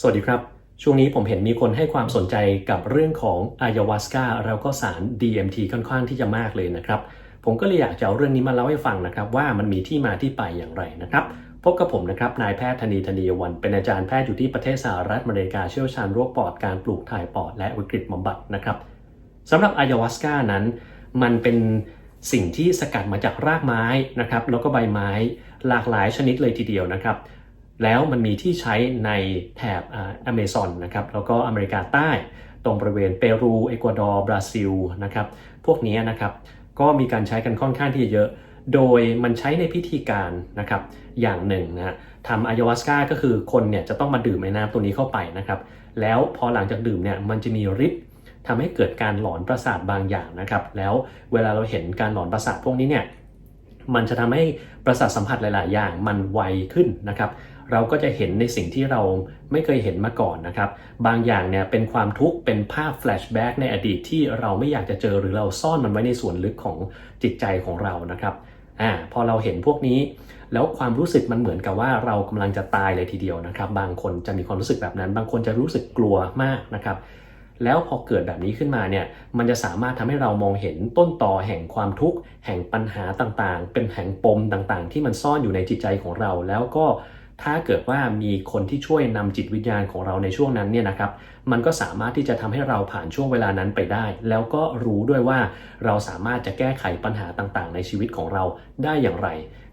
สวัสดีครับ ช่วงนี้ผมเห็นมีคนให้ความสนใจกับเรื่องของอายาวาสกาแล้วก็สาร DMT ค่อนข้างที่จะมากเลยนะครับ ผมก็เลยอยากจะเอาเรื่องนี้มาเล่าให้ฟังนะครับ ว่ามันมีที่มาที่ไปอย่างไรนะครับพบกับผมนะครับนายแพทย์ธนีธนีวัน เป็นอาจารย์แพทย์อยู่ที่ประเทศสหรัฐอเมริกาเชี่ยวชาญโรคปอดการปลูกถ่ายปอดและวิกฤตบำบัดนะครับสำหรับอายาวาสกานั้น มันเป็นสิ่งที่สกัดมาจากรากไม้นะครับแล้วก็ใบไม้หลากหลายชนิดเลยทีเดียวนะครับ แล้วมันมีที่ใช้ในแถบอเมซอนนะครับแล้วก็อเมริกาใต้ ตรงบริเวณเปรูเอกวาดอร์บราซิลนะครับพวกนี้นะครับก็มีการใช้กันค่อนข้างที่จะเยอะ โดยมันใช้ในพิธีการนะครับอย่างหนึ่งนะทำอายาวาสกาก็คือคนเนี่ยจะต้องมาดื่มไอ้น้ำตัวนี้เข้าไปนะครับแล้วพอหลังจากดื่มเนี่ยมันจะมีฤทธิ์ทำให้เกิดการหลอนประสาทบางอย่างนะครับแล้วเวลาเราเห็นการหลอนประสาทพวกนี้เนี่ยมันจะทำให้ประสาทสัมผัสหลาย ๆ อย่างมันไวขึ้นนะครับ เราก็จะเห็นในสิ่งที่เราไม่เคยเห็นมาก่อนนะครับ บางอย่างเนี่ยเป็นความทุกข์เป็นภาพแฟลชแบ็กในอดีตที่เราไม่อยากจะเจอหรือเราซ่อนมันไว้ในส่วนลึกของจิตใจของเรานะครับอ่าพอเราเห็นพวกนี้ แล้วความรู้สึกมันเหมือนกับว่าเรากำลังจะตายเลยทีเดียวนะครับ บางคนจะมีความรู้สึกแบบนั้น บางคนจะรู้สึกกลัวมากนะครับ แล้วพอเกิดแบบนี้ขึ้นมาเนี่ยมันจะสามารถทำให้เรามองเห็นต้นตอแห่งความทุกข์แห่งปัญหาต่างๆ เป็นแห่งปมต่างๆ ที่มันซ่อนอยู่ในจิตใจของเรา แล้วก็ ถ้าเกิดว่ามีคนที่ช่วยนำจิตวิญญาณของเราในช่วงนั้นเนี่ยนะครับ มันก็สามารถที่จะทำให้เราผ่านช่วงเวลานั้นไปได้ แล้วก็รู้ด้วยว่าเราสามารถจะแก้ไขปัญหาต่างๆ ในชีวิตของเราได้อย่างไร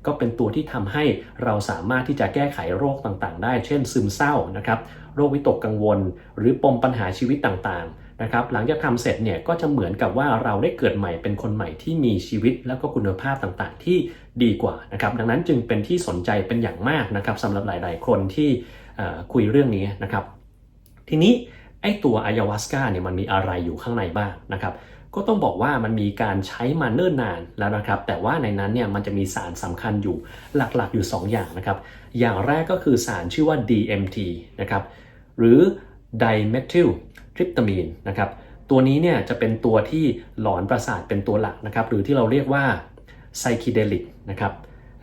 ก็เป็นตัวที่ทำให้เราสามารถที่จะแก้ไขโรคต่างๆ ได้ เช่น ซึมเศร้านะครับ โรควิตกกังวล หรือปมปัญหาชีวิตต่างๆ นะครับหลังจากทำเสร็จเนี่ยก็จะเหมือนกับว่าเราได้เกิดใหม่เป็นคนใหม่ที่มีชีวิตแล้วก็คุณภาพต่างๆ ที่ดีกว่านะครับดังนั้นจึงเป็นที่สนใจเป็นอย่างมากนะครับสำหรับหลาย ๆ คนที่คุยเรื่องนี้นะครับ ทีนี้ไอ้ตัวอายาวาสกาเนี่ยมันมีอะไรอยู่ข้างในบ้างนะครับก็ต้องบอกว่ามันมีการใช้มาเนิ่นนานแล้วนะครับ แต่ว่าในนั้นเนี่ยมันจะมีสารสำคัญอยู่หลักๆอยู่ 2 อย่างนะครับ อย่างแรกก็คือสารชื่อว่า DMT นะครับหรือ dimethyl-tryptamine นะครับตัวนี้เนี่ยจะเป็นตัวที่หลอนประสาทเป็นตัวหลักนะครับหรือที่เราเรียกว่า psychedelic นะครับ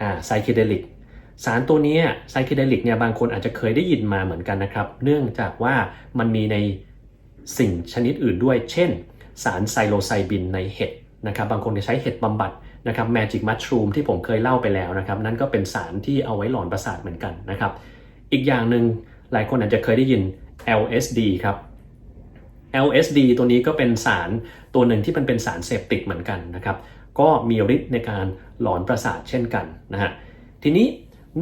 อ่า psychedelic สารตัวนี้ไซเคเดลิกเนี่ยบางคนอาจจะเคยได้ยินมาเหมือนกันนะครับ เนื่องจากว่ามันมีในสิ่งชนิดอื่นด้วย เช่น สารไซโลไซบินในเห็ดนะครับบางคนจะใช้เห็ดบำบัดนะครับแมจิกมัชรูมที่ผมเคยเล่าไปแล้วนะครับนั่นก็เป็นสารที่เอาไว้หลอนประสาทเหมือนกันนะครับ อีกอย่างหนึ่งหลายคนอาจจะเคยได้ยิน LSD ครับ LSD ตัวนี้ก็เป็นสารตัวหนึ่งที่มันเป็นสารเสพติดเหมือนกันนะครับ ก็มีฤทธิ์ในการหลอนประสาทเช่นกันนะฮะ ทีนี้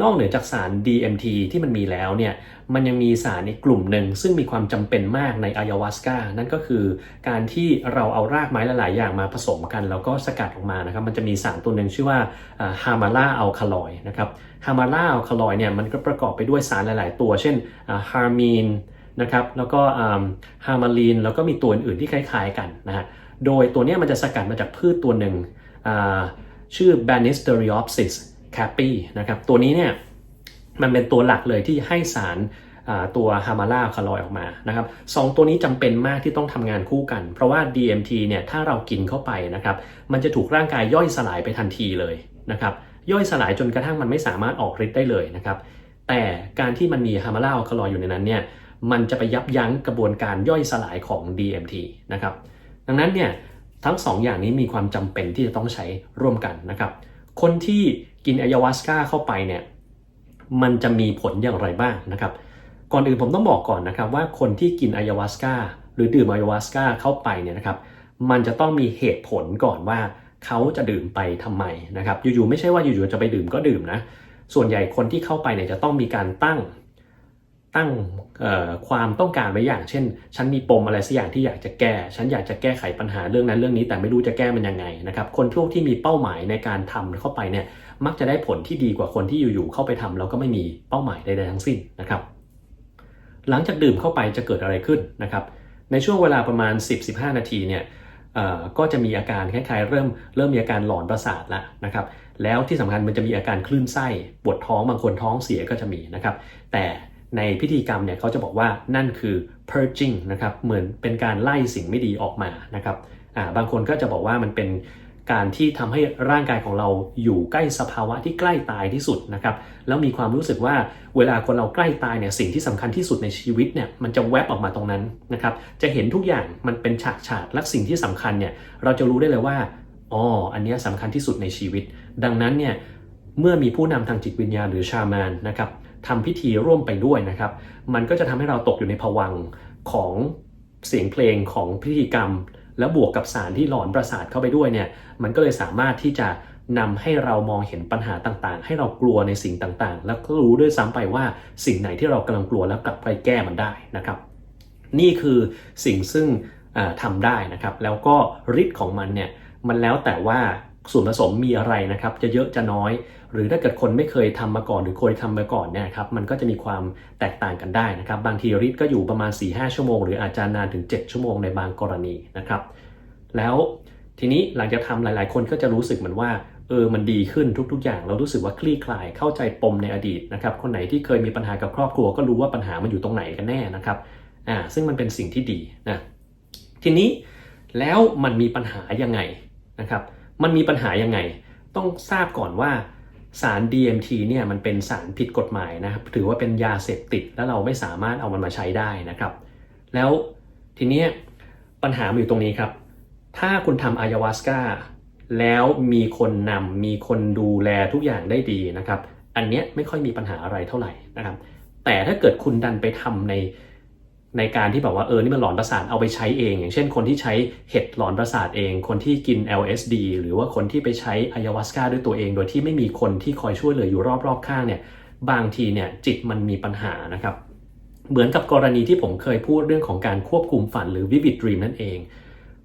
นอกเหนือจากสาร DMT ที่มันมีแล้วเนี่ย มันยังมีสารอีกกลุ่มหนึ่งซึ่งมีความจำเป็นมากในอายาวาสกา นั่นก็คือการที่เราเอารากไม้หลาย ๆ อย่างมาผสมกัน แล้วก็สกัดออกมานะครับ มันจะมีสารตัวหนึ่งชื่อว่าฮามาล่าอัลคาลอยนะครับ ฮามาล่าอัลคาลอยเนี่ยมันก็ประกอบไปด้วยสารหลาย ๆ ตัว เช่นฮาร์มีน นะครับแล้วก็ฮามาลีนแล้วก็มีตัวอื่นๆที่คล้ายๆกันนะฮะโดยตัวนี้มันจะสกัดมาจากพืชตัวหนึ่งชื่อ Banisteriopsis c a p i นะครับตัวนี้เนี่ยมันเป็นตัวหลักเลยที่ให้สารตัวฮามาล่าคาลอยออกมานะครับสองตัวนี้จำเป็นมากที่ต้องทำงานคู่กัน เพราะว่า DMT เนี่ยถ้าเรากินเข้าไปนะครับมันจะถูกร่างกายย่อยสลายไปทันทีเลยนะครับย่อยสลายจนกระทั่งมันไม่สามารถออกฤทธิ์ได้เลยนะครับแต่การที่มันมีฮามาล่าคาลอยอยู่ในนั้นเนี่ย มันจะไปยับยั้งกระบวนการย่อยสลายของ DMT นะครับ ดังนั้นเนี่ยทั้ง2ออย่างนี้มีความจำเป็นที่จะต้องใช้ร่วมกันนะครับ คนที่กินอายาวาสกาเข้าไปเนี่ยมันจะมีผลอย่างไรบ้างนะครับ ก่อนอื่นผมต้องบอกก่อนนะครับว่าคนที่กินอายาวาสกาหรือดื่มอายาวาสกาเข้าไปเนี่ยนะครับ มันจะต้องมีเหตุผลก่อนว่าเขาจะดื่มไปทำไมนะครับ อยู่ๆไม่ใช่ว่าอยู่ๆจะไปดื่มก็ดื่มนะ ส่วนใหญ่คนที่เข้าไปเนี่ยจะต้องมีการตั้ง ตั้งความต้องการไว้อย่าง เช่น ฉันมีปมอะไรสักอย่างที่อยากจะแก้ ฉันอยากจะแก้ไขปัญหาเรื่องนั้นเรื่องนี้ แต่ไม่รู้จะแก้มันยังไงนะครับ คนพวกที่มีเป้าหมายในการทำเข้าไปเนี่ย มักจะได้ผลที่ดีกว่าคนที่อยู่ๆเข้าไปทำแล้วก็ไม่มีเป้าหมายใดๆทั้งสิ้นนะครับ หลังจากดื่มเข้าไปจะเกิดอะไรขึ้นนะครับ ในช่วงเวลาประมาณ 10-15 นาทีเนี่ยก็จะมีอาการคล้ายๆ เริ่มเริ่มมีอาการหลอนประสาทแล้วนะครับแล้วที่สำคัญมันจะมีอาการคลื่นไส้ปวดท้องบางคนท้องเสียก็จะมีนะครับ แต่ ในพิธีกรรมเนี่ยเขาจะบอกว่านั่นคือ purging นะครับเหมือนเป็นการไล่สิ่งไม่ดีออกมานะครับบางคนก็จะบอกว่ามันเป็นการที่ทำให้ร่างกายของเราอยู่ใกล้สภาวะที่ใกล้ตายที่สุดนะครับแล้วมีความรู้สึกว่าเวลาคนเราใกล้ตายเนี่ยสิ่งที่สำคัญที่สุดในชีวิตเนี่ยมันจะแวบออกมาตรงนั้นนะครับจะเห็นทุกอย่างมันเป็นฉากฉากและสิ่งที่สำคัญเนี่ยเราจะรู้ได้เลยว่าอ๋ออันนี้ยสำคัญที่สุดในชีวิต ดังนั้นเนี่ยเมื่อมีผู้นำทางจิตวิญญาณหรือชามานนะครับ ทำพิธีร่วมไปด้วยนะครับ มันก็จะทำให้เราตกอยู่ในภวังของเสียงเพลงของพิธีกรรม แล้วบวกกับสารที่หลอนประสาทเข้าไปด้วยเนี่ย มันก็เลยสามารถที่จะนำให้เรามองเห็นปัญหาต่างๆ ให้เรากลัวในสิ่งต่างๆ แล้วก็รู้ด้วยซ้ำไปว่าสิ่งไหนที่เรากำลังกลัวแล้วกลับไปแก้มันได้นะครับ นี่คือสิ่งซึ่งอ่าทำได้นะครับ แล้วก็ฤทธิ์ของมันเนี่ยมันแล้วแต่ว่า ส่วนผสมมีอะไรนะครับ จะเยอะจะน้อย หรือถ้าเกิดคนไม่เคยทำมาก่อนหรือเคยทำมาก่อนเนี่ยครับมันก็จะมีความแตกต่างกันได้นะครับ บางทีฤทธิ์ก็อยู่ประมาณ 4-5 ชั่วโมง หรืออาจจะนานถึง 7 ชั่วโมงในบางกรณีนะครับ แล้วทีนี้หลังจากทำหลาย ๆ คนก็จะรู้สึกเหมือนว่าเออมันดีขึ้นทุก ๆ อย่าง เรารู้สึกว่าคลี่คลายเข้าใจปมในอดีตนะครับคนไหนที่เคยมีปัญหากับครอบครัวก็รู้ว่าปัญหามันอยู่ตรงไหนกันแน่นะครับอ่าซึ่งมันเป็นสิ่งที่ดีนะทีนี้แล้วมันมีปัญหายังไงนะครับ มันมีปัญหายังไง ต้องทราบก่อนว่าสาร DMT เนี่ยมันเป็นสารผิดกฎหมายนะครับถือว่าเป็นยาเสพติดแล้วเราไม่สามารถเอามันมาใช้ได้นะครับ แล้วทีนี้ปัญหาอยู่ตรงนี้ครับ ถ้าคุณทำอายาวาสกาแล้วมีคนนำมีคนดูแลทุกอย่างได้ดีนะครับ อันเนี้ยไม่ค่อยมีปัญหาอะไรเท่าไหร่นะครับ แต่ถ้าเกิดคุณดันไปทำใน ในการที่แบบว่าเออนี่มันหลอนประสาทเอาไปใช้เอง อย่างเช่นคนที่ใช้เห็ดหลอนประสาทเอง คนที่กิน LSD หรือว่าคนที่ไปใช้อายาวาสกาด้วยตัวเอง โดยที่ไม่มีคนที่คอยช่วยเหลืออยู่รอบๆข้างเนี่ยบางทีเนี่ยจิตมันมีปัญหานะครับ เหมือนกับกรณีที่ผมเคยพูดเรื่องของการควบคุมฝันหรือ vivid dream นั่นเอง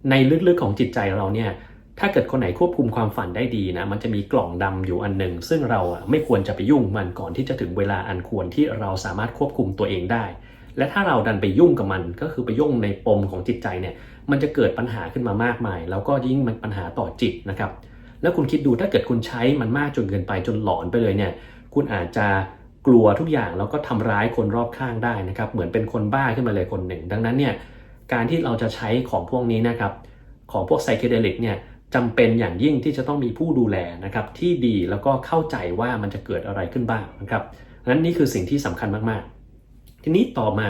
ในลึกๆของจิตใจเราเนี่ยถ้าเกิดคนไหนควบคุมความฝันได้ดีนะ มันจะมีกล่องดำอยู่อันหนึ่ง ซึ่งเราอะไม่ควรจะไปยุ่งมันก่อนที่จะถึงเวลาอันควรที่เราสามารถควบคุมตัวเองได้ และถ้าเราดันไปยุ่งกับมันก็คือไปยุ่งในปมของจิตใจเนี่ยมันจะเกิดปัญหาขึ้นมามากมาย แล้วก็ยิ่งมันปัญหาต่อจิตนะครับแล้วคุณคิดดูถ้าเกิดคุณใช้มันมากจนเกินไปจนหลอนไปเลยเนี่ยคุณอาจจะกลัวทุกอย่างแล้วก็ทำร้ายคนรอบข้างได้นะครับเหมือนเป็นคนบ้าขึ้นมาเลยคนหนึ่ง ดังนั้นเนี่ยการที่เราจะใช้ของพวกนี้นะครับของพวกไซเคเดลิกเนี่ยจำเป็นอย่างยิ่งที่จะต้องมีผู้ดูแลนะครับที่ดีแล้วก็เข้าใจว่ามันจะเกิดอะไรขึ้นบ้างนะครับนั้นนี่คือสิ่งที่สำคัญมากๆ ทีนี้ต่อมา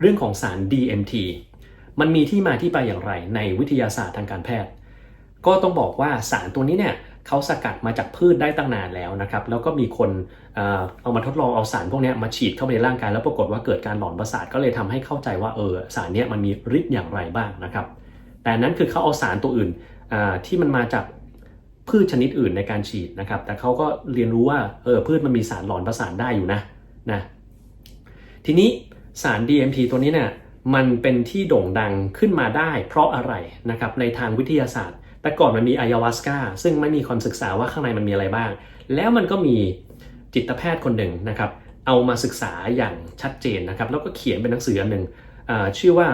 เรื่องของสาร DMT มันมีที่มาที่ไปอย่างไรในวิทยาศาสตร์ทางการแพทย์ ก็ต้องบอกว่าสารตัวนี้เนี่ยเขาสกัดมาจากพืชได้ตั้งนานแล้วนะครับ แล้วก็มีคนเอามาทดลองเอาสารพวกนี้มาฉีดเข้าไปในร่างกายแล้วปรากฏว่าเกิดการหลอนประสาทก็เลยทำให้เข้าใจว่าเออสารนี้มันมีฤทธิ์อย่างไรบ้างนะครับ แต่นั้นคือเขาเอาสารตัวอื่นที่มันมาจากพืชชนิดอื่นในการฉีดนะครับ แต่เขาก็เรียนรู้ว่าเออพืชมันมีสารหลอนประสาทได้อยู่นะนะ ทีนี้สาร DMT ตัวนี้เนี่ยมันเป็นที่โด่งดังขึ้นมาได้ เพราะอะไรนะครับในทางวิทยาศาสตร์ แต่ก่อนมันมีอายาวาสกาซึ่งไม่มีคนศึกษาว่าข้างในมันมีอะไรบ้าง แล้วมันก็มีจิตแพทย์คนหนึ่งนะครับเอามาศึกษาอย่างชัดเจนนะครับแล้วก็เขียนเป็นหนังสืออันหนึ่งชื่อว่า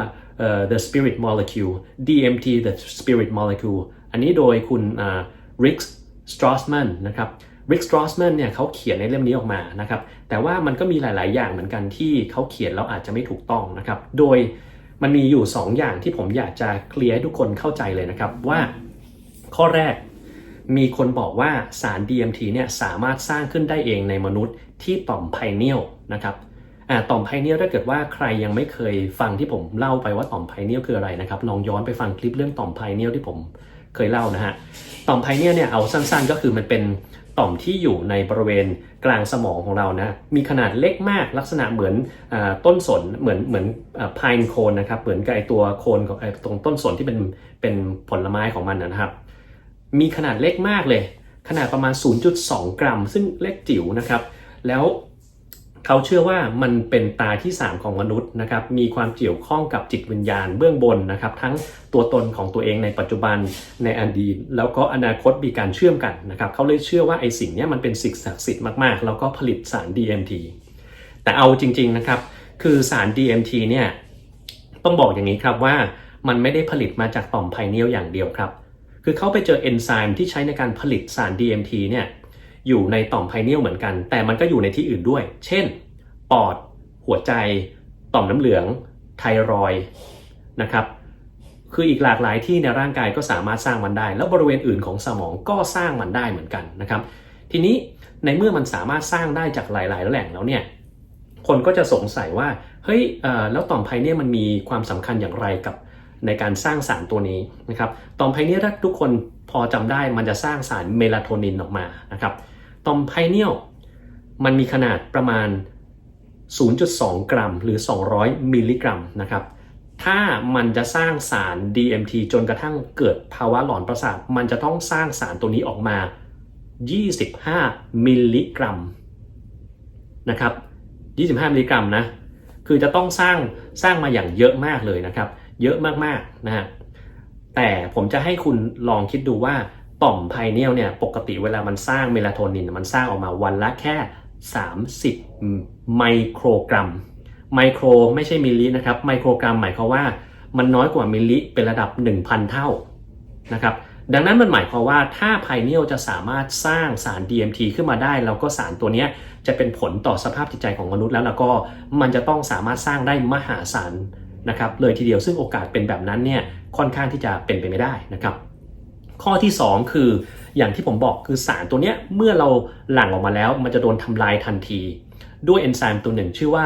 The Spirit Molecule DMT The Spirit Molecule อันนี้โดยคุณ Rick Strassman นะครับ Rick Strassman เนี่ยเขาเขียนในเล่มนี้ออกมานะครับ แต่ว่ามันก็มีหลาย ๆ อย่างเหมือนกันที่เขาเขียนแล้วอาจจะไม่ถูกต้องนะครับ โดยมันมีอยู่ 2 อย่างที่ผมอยากจะเคลียร์ให้ทุกคนเข้าใจเลยนะครับว่า ข้อแรกมีคนบอกว่าสาร DMT เนี่ยสามารถสร้างขึ้นได้เองในมนุษย์ที่ต่อมไพเนียลนะครับอ่าต่อมไพเนียลถ้าเกิดว่าใครยังไม่เคยฟังที่ผมเล่าไปว่าต่อมไพเนียลคืออะไรนะครับลองย้อนไปฟังคลิปเรื่องต่อมไพเนียลที่ผมเคยเล่านะฮะต่อมไพเนียลเนี่ยเอาสั้น ๆ ก็คือมันเป็น ต่อมที่อยู่ในบริเวณกลางสมองของเรานะ มีขนาดเล็กมากลักษณะเหมือนอต้นสนเหมือนเหมือนพายโคนนะครับ เหมือนกับไอตัวโคนของตรงต้นสนที่เป็นเป็นผลไม้ของมันนะครับ มีขนาดเล็กมากเลย ขนาดประมาณ 0.2 กรัม ซึ่งเล็กจิ๋วนะครับ แล้ว เขาเชื่อว่ามันเป็นตาที่3ของมนุษย์นะครับมีความเกี่ยวข้องกับจิตวิญญาณเบื้องบนนะครับทั้งตัวตนของตัวเองในปัจจุบันในอดีตแล้วก็อนาคตมีการเชื่อมกันนะครับเขาเลยเชื่อว่าไอ้สิ่งนี้มันเป็นสิ่งศักดิ์สิทธิ์มากๆ แล้วก็ผลิตสาร DMT แต่เอาจริงๆนะครับคือสาร DMT เนี่ยต้องบอกอย่างนี้ครับว่ามันไม่ได้ผลิตมาจากต่อมไพเนียลอย่างเดียวครับ คือเขาไปเจอเอนไซม์ที่ใช้ในการผลิตสาร DMT เนี่ย อยู่ในต่อมไพเนียลเหมือนกัน แต่มันก็อยู่ในที่อื่นด้วย เช่น ปอด หัวใจ ต่อมน้ำเหลือง ไทรอยนะครับ คืออีกหลากหลายที่ในร่างกายก็สามารถสร้างมันได้ แล้วบริเวณอื่นของสมองก็สร้างมันได้เหมือนกันนะครับ ทีนี้ในเมื่อมันสามารถสร้างได้จากหลาย ๆ แหล่งแล้วเนี่ย คนก็จะสงสัยว่า เฮ้ยแล้วต่อมไพเนี่ยมันมีความสำคัญอย่างไรกับในการสร้างสารตัวนี้นะครับ ต่อมไพเนี่ยถ้าทุกคนพอจำได้มันจะสร้างสารเมลาโทนินออกมานะครับ ต่อมไพเนียลมันมีขนาดประมาณ 0.2 กรัม หรือ 200 มิลลิกรัมนะครับถ้ามันจะสร้างสาร DMT จนกระทั่งเกิดภาวะหลอนประสาท มันจะต้องสร้างสารตัวนี้ออกมา 25 มิลลิกรัมนะครับ 25 มิลลิกรัมนะ คือจะต้องสร้างสร้างมาอย่างเยอะมากเลยนะครับ เยอะมากๆนะฮะ แต่ผมจะให้คุณลองคิดดูว่า ต่อมไพเนียลเนี่ยปกติเวลามันสร้างเมลาโทนินมันสร้างออกมาวันละแค่ 30 ไมโครกรัม ไมโครไม่ใช่มิลลินะครับ ไมโครกรัมหมายความว่ามันน้อยกว่ามิลลิเป็นระดับ 1,000 เท่านะครับดังนั้นมันหมายความว่าถ้าไพเนียลจะสามารถสร้างสาร DMT ขึ้นมาได้ แล้วก็สารตัวนี้จะเป็นผลต่อสภาพจิตใจของมนุษย์แล้วแล้วก็มันจะต้องสามารถสร้างได้มหาศาลนะครับเลยทีเดียวซึ่งโอกาสเป็นแบบนั้นเนี่ยค่อนข้างที่จะเป็นไปไม่ได้นะครับ ข้อที่ 2 คือ อย่างที่ผมบอกคือสารตัวเนี้ยเมื่อเราหลั่งออกมาแล้ว มันจะโดนทำลายทันที ด้วยเอนไซม์ตัวหนึ่งชื่อว่า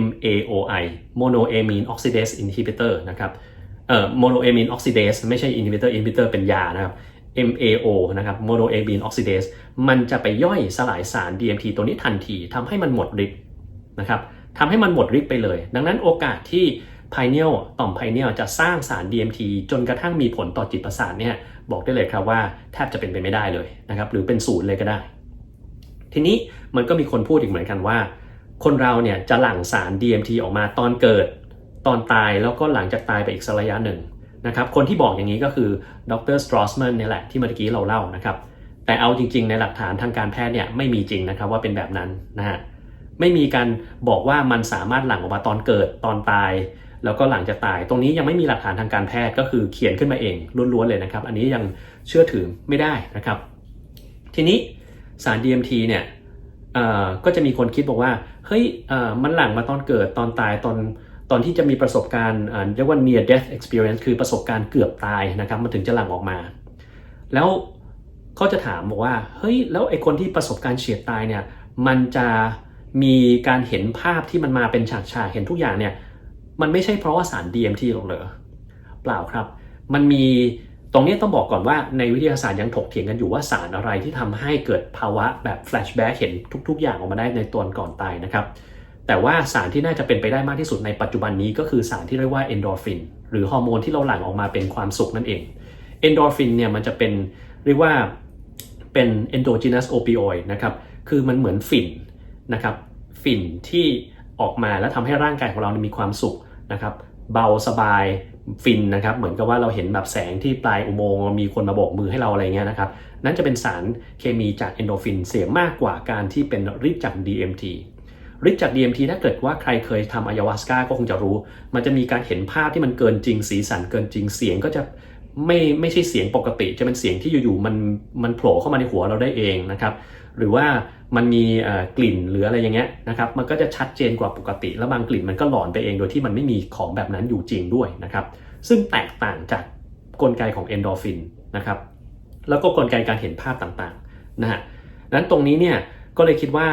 MAOI monoamine oxidase inhibitor นะครับเอ่อ monoamine oxidase ไม่ใช่ inhibitor inhibitor เป็นยานะครับ MAO นะครับ monoamine oxidase มันจะไปย่อยสลายสาร DMT ตัวนี้ทันทีทำให้มันหมดฤทธิ์นะครับทำให้มันหมดฤทธิ์ไปเลย ดังนั้นโอกาสที่ pineal ต่อม pineal จะสร้างสาร DMT จนกระทั่งมีผลต่อจิตประสาทเนี่ยบอกได้เลยครับว่าแทบจะเป็นไปไม่ได้เลยนะครับหรือเป็นศูนย์เลยก็ได้ ทีนี้มันก็มีคนพูดอีกเหมือนกันว่า คนเราเนี่ยจะหลั่งสาร DMT ออกมาตอนเกิด ตอนตายแล้วก็หลังจากตายไปอีกสักระยะหนึ่งนะครับคนที่บอกอย่างนี้ก็คือดรสตรอสแมนเนี่ยแหละที่เมื่อกี้เราเล่านะครับแต่เอาจริง ๆ ในหลักฐานทางการแพทย์เนี่ยไม่มีจริงนะครับว่าเป็นแบบนั้นนะฮะไม่มีการบอกว่ามันสามารถหลั่งออกมาตอนเกิดตอนตาย แล้วก็หลังจากตาย ตรงนี้ยังไม่มีหลักฐานทางการแพทย์ก็คือเขียนขึ้นมาเองล้วนๆเลยนะครับ อันนี้ยังเชื่อถือไม่ได้นะครับ ทีนี้สาร DMT เนี่ยก็จะมีคนคิดบอกว่า เฮ้ยมันหลังมาตอนเกิดตอนตายตอนตอนที่จะมีประสบการณ์เรียกว่า near death experience คือประสบการณ์เกือบตายนะครับ มันถึงจะหลั่งออกมา แล้วเขาจะถามบอกว่า เฮ้ย แล้วไอ้คนที่ประสบการณ์เฉียดตายเนี่ย มันจะมีการเห็นภาพที่มันมาเป็นฉากๆเห็นทุกอย่างเนี่ย มันไม่ใช่เพราะว่าสาร DMT หรอกเหรอเปล่าครับ มันมีตรงนี้ต้องบอกก่อนว่าในวิทยาศาสตร์ยังถกเถียงกันอยู่ว่าสารอะไรที่ทำให้เกิดภาวะแบบแฟลชแบ็กเห็นทุก ๆ อย่างออกมาได้ในตอนก่อนตายนะครับ แต่ว่าสารที่น่าจะเป็นไปได้มากที่สุดในปัจจุบันนี้ก็คือสารที่เรียกว่าเอนโดรฟินหรือฮอร์โมนที่เราหลั่งออกมาเป็นความสุขนั่นเองเอนโดรฟินเนี่ยมันจะเป็นเรียกว่าเป็น endogenous opioid นะครับ คือมันเหมือนฝิ่นนะครับ ฝิ่นที่ ออกมาแล้วทำให้ร่างกายของเรามีความสุขนะครับเบาสบายฟินนะครับ เหมือนกับว่าเราเห็นแบบแสงที่ปลายอุโมงค์มีคนมาโบกมือให้เราอะไรเงี้ยนะครับ นั่นจะเป็นสารเคมีจากเอนโดฟินเสียมากกว่าการที่เป็นฤทธิ์จาก DMT ฤทธิ์จาก DMT ถ้าเกิดว่าใครเคยทำอายาวาสกาก็คงจะรู้ มันจะมีการเห็นภาพที่มันเกินจริง สีสันเกินจริงเสียงก็จะไม่ไม่ใช่เสียงปกติ จะเป็นเสียงที่อยู่ๆมันมันโผล่เข้ามาในหัวเราได้เองนะครับ หรือว่ามันมีกลิ่นหรืออะไรอย่างเงี้ยนะครับมันก็จะชัดเจนกว่าปกติ แล้วบางกลิ่นมันก็หลอนไปเองโดยที่มันไม่มีของแบบนั้นอยู่จริงด้วยนะครับซึ่งแตกต่างจากกลไกของเอนโดฟินนะครับแล้วก็กลไกการเห็นภาพต่างๆนะฮะนั้นตรงนี้เนี่ยก็เลยคิดว่า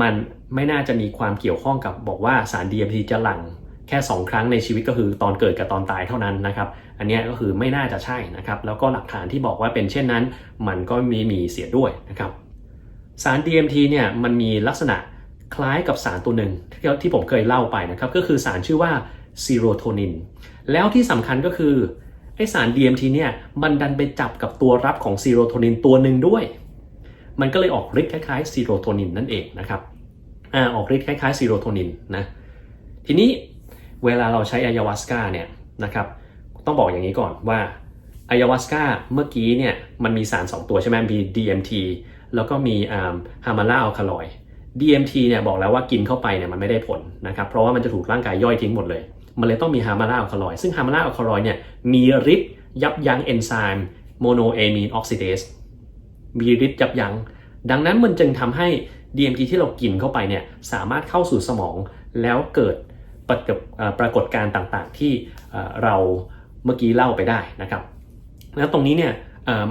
มันไม่น่าจะมีความเกี่ยวข้องกับบอกว่าสาร DMT จะหลั่งแค่ 2 ครั้งในชีวิตก็คือตอนเกิดกับตอนตายเท่านั้นนะครับ อันนี้ก็คือไม่น่าจะใช่นะครับ แล้วก็หลักฐานที่บอกว่าเป็นเช่นนั้น มันก็มีมีเสียด้วยนะครับ สาร DMT เนี่ยมันมีลักษณะคล้ายกับสารตัวหนึ่งที่ผมเคยเล่าไปนะครับ ก็คือสารชื่อว่าซีโรโทนิน แล้วที่สำคัญก็คือไอสาร DMT เนี่ยมันดันไปจับกับตัวรับของซีโรโทนินตัวหนึ่งด้วย มันก็เลยออกฤทธิ์คล้ายๆซีโรโทนินนั่นเองนะครับอ่าออกฤทธิ์คล้ายๆซีโรโทนินนะทีนี้เวลาเราใช้อายาวาสกาเนี่ยนะครับต้องบอกอย่างนี้ก่อนว่าอายาวาสกาเมื่อกี้เนี่ยมันมีสาร 2 ตัวใช่ไหมมี DMT แล้วก็มีฮามาล่าอัลคาลอย DMT เนี่ยบอกแล้วว่ากินเข้าไปเนี่ยมันไม่ได้ผลนะครับเพราะว่ามันจะถูกร่างกายย่อยทิ้งหมดเลย มันเลยต้องมีฮามาล่าอัลคาลอยซึ่งฮามาล่าอัลคาลอยเนี่ยมีฤทธิ์ยับยั้งเอนไซม์โมโนเอมีนออกซิเดสมีฤทธิ์ยับยั้งดังนั้นมันจึงทำให้ DMT ที่เรากินเข้าไปเนี่ยสามารถเข้าสู่สมองแล้วเกิดปรากฏปรากฏการณ์ต่างๆ ที่เราเมื่อกี้เล่าไปได้นะครับแล้วตรงนี้เนี่ย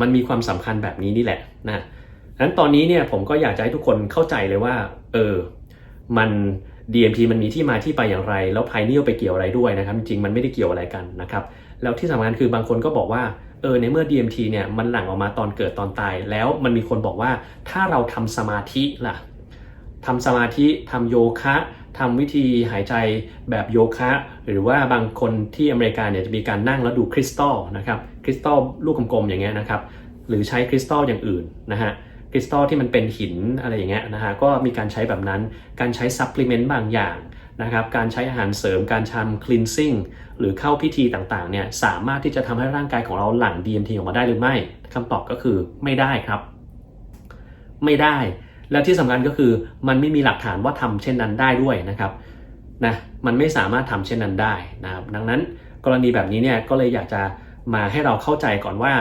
มันมีความสำคัญแบบนี้นี่แหละนะ นั้นตอนนี้เนี่ยผมก็อยากจะให้ทุกคนเข้าใจเลยว่า เออ มัน DMT มันมีที่มาที่ไปอย่างไร แล้วภายนี้ไปเกี่ยวอะไรด้วยนะครับ จริงๆ มันไม่ได้เกี่ยวอะไรกันนะครับ แล้วที่สำคัญคือบางคนก็บอกว่า เออ ในเมื่อ DMT เนี่ย มันหลั่งออกมาตอนเกิดตอนตาย แล้วมันมีคนบอกว่า ถ้าเราทำสมาธิล่ะทำสมาธิทำโยคะทำวิธีหายใจแบบโยคะ หรือว่าบางคนที่อเมริกาเนี่ยจะมีการนั่งแล้วดูคริสตัลนะครับ คริสตัลลูกกลมๆอย่างเงี้ยนะครับ หรือใช้คริสตัลอย่างอื่นนะฮะ คริสตัลที่มันเป็นหินอะไรอย่างเงี้ยนะฮะก็มีการใช้แบบนั้น การใช้ซัพพลีเมนต์บางอย่างนะครับการใช้อาหารเสริมการทำคลีนซิ่งหรือเข้าพิธีต่างๆเนี่ยสามารถที่จะทำให้ร่างกายของเราหลั่ง DMT ออกมาได้หรือไม่คำตอบก็คือไม่ได้ครับ ไม่ได้ แล้วที่สำคัญก็คือมันไม่มีหลักฐานว่าทำเช่นนั้นได้ด้วยนะครับนะมันไม่สามารถทำเช่นนั้นได้นะครับดังนั้นกรณีแบบนี้เนี่ยก็เลยอยากจะมาให้เราเข้าใจก่อนว่า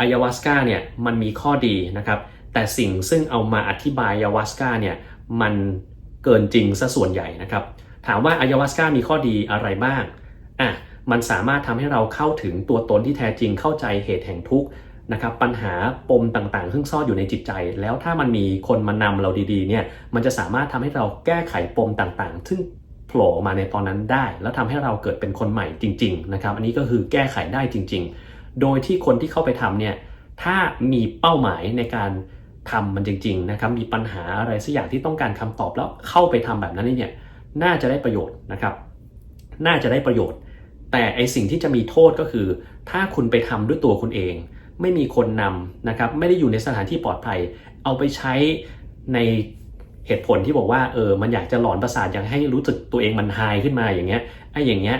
อายาวาสกาเนี่ยมันมีข้อดีนะครับ แต่สิ่งซึ่งเอามาอธิบายอายาวาสกาเนี่ยมันเกินจริงซะส่วนใหญ่นะครับ ถามว่าอายาวาสกามีข้อดีอะไรบ้างอะมันสามารถทำให้เราเข้าถึงตัวตนที่แท้จริงเข้าใจเหตุแห่งทุกข์นะครับปัญหาปมต่างๆ ซึ่งซ่อนอยู่ในจิตใจ แล้วถ้ามันมีคนมานำเราดีๆเนี่ยมันจะสามารถทำให้เราแก้ไขปมต่างๆ ซึ่งโผล่มาในตอนนั้นได้ แล้วทำให้เราเกิดเป็นคนใหม่จริง ๆ นะครับ อันนี้ก็คือแก้ไขได้จริง ๆ โดยที่คนที่เข้าไปทำเนี่ยถ้ามีเป้าหมายในการ ทำมันจริง ๆ นะครับ มีปัญหาอะไรสักอย่างที่ต้องการคำตอบแล้วเข้าไปทำแบบนั้นเนี่ยน่าจะได้ประโยชน์นะครับ น่าจะได้ประโยชน์ แต่ไอสิ่งที่จะมีโทษก็คือ ถ้าคุณไปทำด้วยตัวคุณเอง ไม่มีคนนำนะครับ ไม่ได้อยู่ในสถานที่ปลอดภัย เอาไปใช้ในเหตุผลที่บอกว่าเออมันอยากจะหลอนประสาทอยากให้รู้สึกตัวเองมันไฮขึ้นมาอย่างเงี้ยไอ้อย่างเงี้ย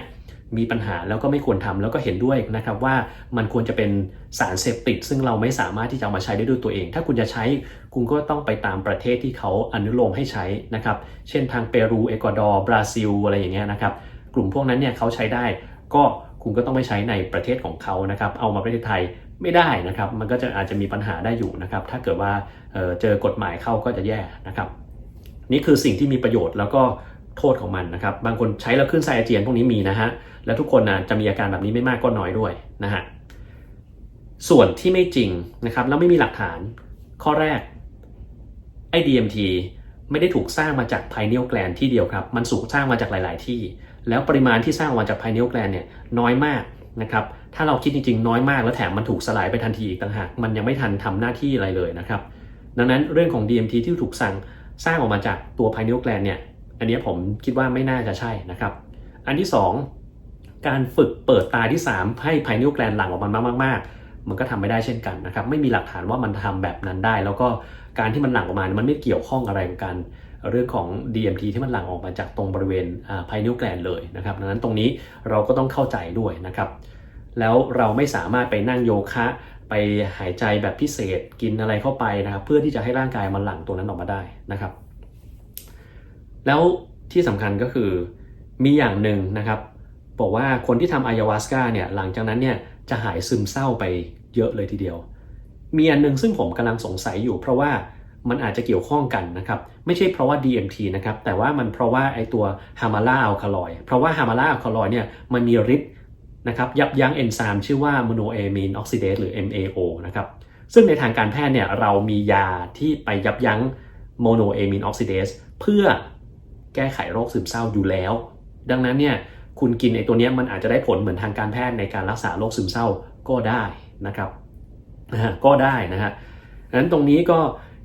มีปัญหาแล้วก็ไม่ควรทำแล้วก็เห็นด้วยนะครับว่ามันควรจะเป็นสารเสพติด ซึ่งเราไม่สามารถที่จะเอามาใช้ได้ด้วยตัวเอง ถ้าคุณจะใช้คุณก็ต้องไปตามประเทศที่เขาอนุโลมให้ใช้นะครับเช่นทางเปรูเอกวาดอร์บราซิลอะไรอย่างเงี้ยนะครับกลุ่มพวกนั้นเนี่ยเขาใช้ได้ก็คุณก็ต้องไปใช้ในประเทศของเขานะครับเอามาประเทศไทยไม่ได้นะครับ มันก็จะอาจจะมีปัญหาได้อยู่นะครับ ถ้าเกิดว่าเเจอกฎหมายเข้าก็จะแย่นะครับ นี่คือสิ่งที่มีประโยชน์แล้วก็ โทษของมันนะครับ บางคนใช้แล้วขึ้นไส้อาเจียนพวกนี้มีนะฮะ แล้วทุกคนนะจะมีอาการแบบนี้ไม่มากก็น้อยด้วยนะฮะ ส่วนที่ไม่จริงนะครับแล้วไม่มีหลักฐาน ข้อแรกไอ้ DMT ไม่ได้ถูกสร้างมาจาก pineal gland ที่เดียวครับ มันสูกสร้างมาจากหลาย ๆ ที่ แล้วปริมาณที่สร้างมาจาก pineal gland เนี่ยน้อยมากนะครับ ถ้าเราคิดจริง ๆ น้อยมากแล้วแถมมันถูกสลายไปทันทีอีกต่างหาก มันยังไม่ทันทำหน้าที่อะไรเลยนะครับ ดังนั้นเรื่องของ DMT ที่ถูกสั่งสร้างออกมาจากตัว pineal gland เนี่ย อันนี้ผมคิดว่าไม่น่าจะใช่นะครับ อันที่ 2 การฝึกเปิดตาที่ 3 ให้ pineal gland หลังออกมามาก ๆ มันก็ทำไม่ได้เช่นกันนะครับ ไม่มีหลักฐานว่ามันทำแบบนั้นได้ แล้วก็การที่มันหลั่งออกมา มันไม่เกี่ยวข้องอะไรกับการเรื่องของ DMT ที่มันหลั่งออกมาจากตรงบริเวณ pineal gland เลยนะครับดังนั้นตรงนี้เราก็ต้องเข้าใจด้วยนะครับ แล้วเราไม่สามารถไปนั่งโยคะไปหายใจแบบพิเศษกินอะไรเข้าไปนะครับ เพื่อที่จะให้ร่างกายมันหลั่งตัวนั้นออกมาได้นะครับ แล้วที่สำคัญก็คือมีอย่างหนึ่งนะครับ บอกว่าคนที่ทำอายาวาสกาเนี่ยหลังจากนั้นเนี่ยจะหายซึมเศร้าไปเยอะเลยทีเดียว มีอันหนึงซึ่งผมกำลังสงสัยอยู่เพราะว่ามันอาจจะเกี่ยวข้องกันนะครับ ไม่ใช่เพราะว่า DMT นะครับ แต่ว่ามันเพราะว่าไอตัวฮามาลาอัลคาลอยเพราะว่าฮามาลาอัลคาลอยเนี่ยมันมีฤทธิ์นะครับยับยั้งเอนไซม์ชื่อว่าโมโนเอมีนออกซิเดสหรือ MAO นะครับซึ่งในทางการแพทย์เนี่ยเรามียาที่ไปยับยั้งโมโนเอมีนออกซิเดสเพื่อ แก้ไขโรคซึมเศร้าอยู่แล้ว ดังนั้นเนี่ยคุณกินไอตัวนี้มันอาจจะได้ผลเหมือนทางการแพทย์ในการรักษาโรคซึมเศร้าก็ได้นะครับนะฮะก็ได้นะฮะดังนั้นตรงนี้ก็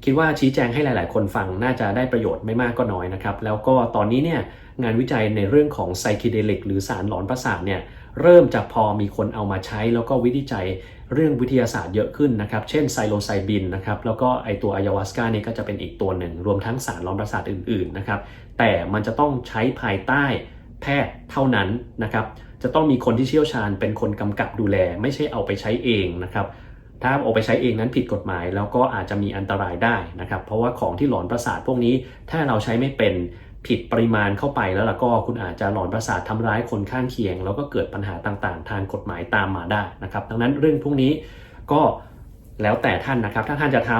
คิดว่าชี้แจงให้หลาย ๆ คนฟังน่าจะได้ประโยชน์ไม่มากก็น้อยนะครับ แล้วก็ตอนนี้เนี่ยงานวิจัยในเรื่องของไซคิเดลิกหรือสารหลอนประสาทเนี่ย เริ่มจะพอมีคนเอามาใช้ แล้วก็วิจัยเรื่องวิทยาศาสตร์เยอะขึ้นนะครับ เช่นไซโลไซบินนะครับ แล้วก็ไอตัวอายาวาสกาเนี่ยก็จะเป็นอีกตัวหนึ่ง รวมทั้งสารหลอนประสาทอื่นๆนะครับ แต่มันจะต้องใช้ภายใต้แพทย์เท่านั้นนะครับ จะต้องมีคนที่เชี่ยวชาญเป็นคนกำกับดูแล ไม่ใช่เอาไปใช้เองนะครับ ถ้าเอาไปใช้เองนั้นผิดกฎหมาย แล้วก็อาจจะมีอันตรายได้นะครับ เพราะว่าของที่หลอนประสาทพวกนี้ ถ้าเราใช้ไม่เป็น ผิดปริมาณเข้าไปแล้วล่ะก็คุณอาจจะหลอนประสาททำร้ายคนข้างเคียง แล้วก็เกิดปัญหาต่างๆ ทางกฎหมายตามมาได้นะครับ ดังนั้นเรื่องพวกนี้ก็แล้วแต่ท่านนะครับ ถ้าท่านจะท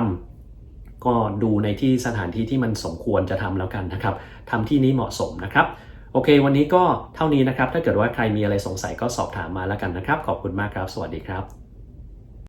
ำก็ดูในที่สถานที่ที่มันสมควรจะทำแล้วกันนะครับทำที่นี้เหมาะสมนะครับ โอเค วันนี้ก็เท่านี้นะครับ ถ้าเกิดว่าใครมีอะไรสงสัยก็สอบถามมาแล้วกันนะครับ ขอบคุณมากครับ สวัสดีครับ